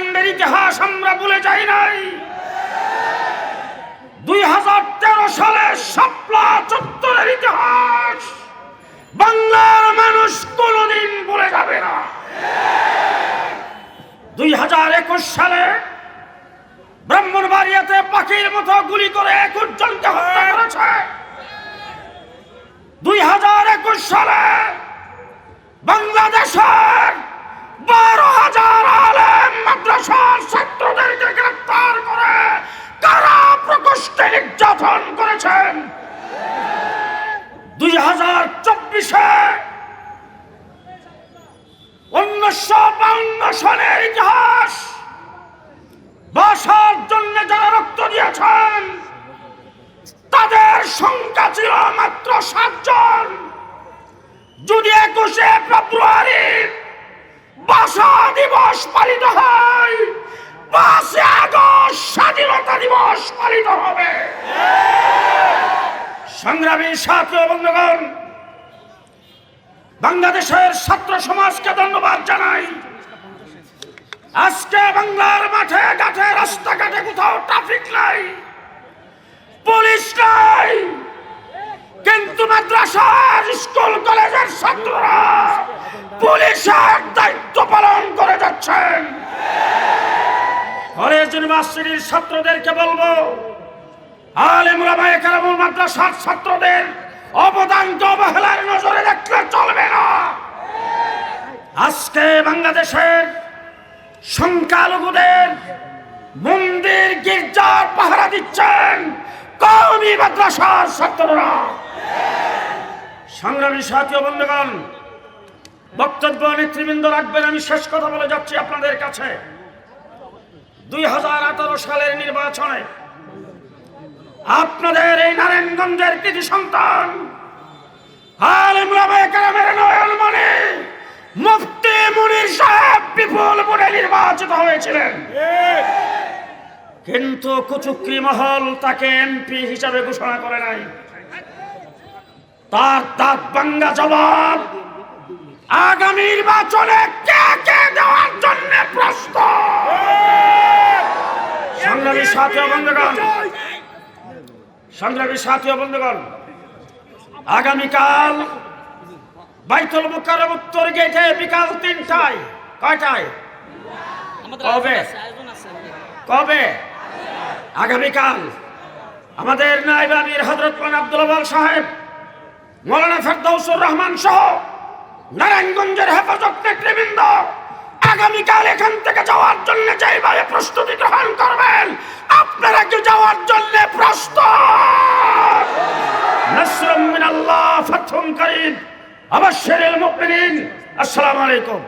হত্যাকাণ্ডের ইতিহাস আমরা ভুলে যাই নাই। দুই হাজার তেরো সালে শাপলা চত্বরের ইতিহাস, বাংলার মানুষ কোনোদিন ভুলে যাবে না। দুই হাজার একুশ সালে ব্রাহ্মণবাড়িয়াতে পাখির মতো গুলি করে একুশ জনকে হত্যা করেছে। দুই হাজার একুশ সালে চব্বিশে উনিশশো বাউন্ন সনের ইতিহাস বাসার জন্য যারা রক্ত দিয়েছেন, তাদের সংখ্যা ছিল মাত্র সাতজন। যদি একুশে ফেব্রুয়ারি ভাষা দিবস পালিত হয় পাঁচে আগস্ট স্বাধীনতা দিবস পালিত হবে। সংগ্রামী সাথী বন্ধুগণ বাংলাদেশের ছাত্র সমাজকে ধন্যবাদ জানাই। আজকে বাংলার মাঠে, ঘাটে, রাস্তাঘাটে কোথাও ট্রাফিক নাই। পুলিশ নাই। কিন্তু মাদ্রাসার স্কুল কলেজের ছাত্ররা পুলিশের দায়িত্ব পালন করে যাচ্ছেন। কলেজ ইউনিভার্সিটির ছাত্রদেরকে বলব কারামুল মাদ্রাসার ছাত্রদের অবদানকে অবহেলার নজরে দেখলে চলবে না। আজকে বাংলাদেশের সংখ্যালঘুদের মন্দির গির্জার পাহারা দিচ্ছেন কওমি মাদ্রাসার ছাত্ররা। সংগ্রামী সাথী বন্ধুগণ, বক্তব্য নেতৃবৃন্দ রাখবেন, আমি শেষ কথা বলে যাচ্ছি আপনাদের কাছে। দুই হাজার আঠারো সালের নির্বাচনে আপনাদের এই নারায়ণগঞ্জের কৃতি সন্তান মনে সাহেব নির্বাচিত হয়েছিলেন। কিন্তু মহল তাকে এমপি হিসাবে ঘোষণা করে নাই। তার জবাব, আগামী নির্বাচনে কে কে দেওয়ার জন্য সংগ্রামী সাথী সংগ্রামী সাথী বন্ধুগণ আগামীকাল বাইতুল মুকাররম উত্তর গেটে বিকাল তিনটায় কয়টায়? কবে? কবে? আগামীকাল। আমাদের নাইব আমির হজরত আব্দুল সাহেব মৌলানা ফেরদৌসুর রহমান সহ নারায়ণগঞ্জের হেফাজত নেতৃবৃন্দ আগামীকাল এখান থেকে যাওয়ার জন্য যেভাবে প্রস্তুতি গ্রহণ করবেন নসরুম মিনাল্লাহ ফাতহুম করিম। মুমিনিন আসসালামু আলাইকুম।